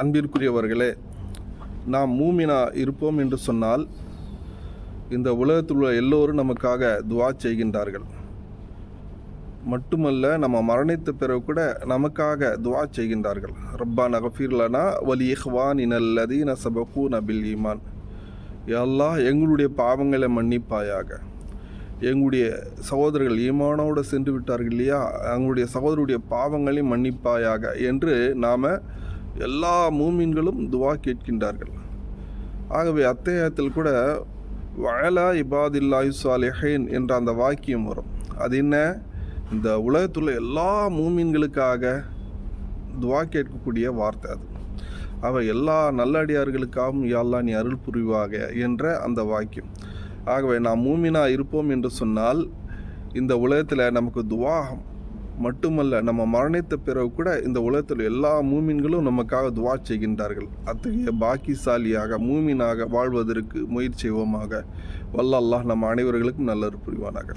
அன்பிற்குரியவர்களே நாம் மூமினா இருப்போம் என்று சொன்னால் இந்த உலகத்தில் உள்ள எல்லோரும் நமக்காக துவா செய்கின்றார்கள். மட்டுமல்ல நம்ம மரணித்த பிறகு கூட நமக்காக துவா செய்கின்றார்கள். ரப்பா நகஃபீர்லனா வலி இஹ்வான் இனல்லதீன சபகூ நபில் ஈமான். எல்லாம் எங்களுடைய பாவங்களை மன்னிப்பாயாக. எங்களுடைய சகோதரர்கள் ஈமானோடு சென்று விட்டார்கள் இல்லையா? அவங்களுடைய சகோதரருடைய பாவங்களையும் மன்னிப்பாயாக. என்று நாம் எல்லா மூமின்களும் துவா கேட்கின்றார்கள். ஆகவே அத்தேயத்தில் கூட வயலா இபாதில்லாஹி சாலிஹேன் என்ற அந்த வாக்கியம் வரும். அது என்ன? இந்த உலகத்துள்ள எல்லா மூமின்களுக்காக துவா கேட்கக்கூடிய வார்த்தை அது. அவ எல்லா நல்லடியார்களுக்காகவும் யாழ்லா நீ அருள் புரிவாக என்ற அந்த வாக்கியம். ஆகவே நாம் மூமினா இருப்போம் என்று சொன்னால் இந்த உலகத்தில் நமக்கு துவாகம் மட்டுமல்ல நம்ம மரணித்த பிறகு கூட இந்த உலகத்தில் எல்லா மூமின்களும் நமக்காக துவா செய்கின்றார்கள். அத்தகைய பாக்கியசாலியாக மூமினாக வாழ்வதற்கு முயற்சி செய்வோமாக. வல்ல அல்லாஹ் நம்ம அனைவர்களுக்கும் நல்லது புரிவானாக.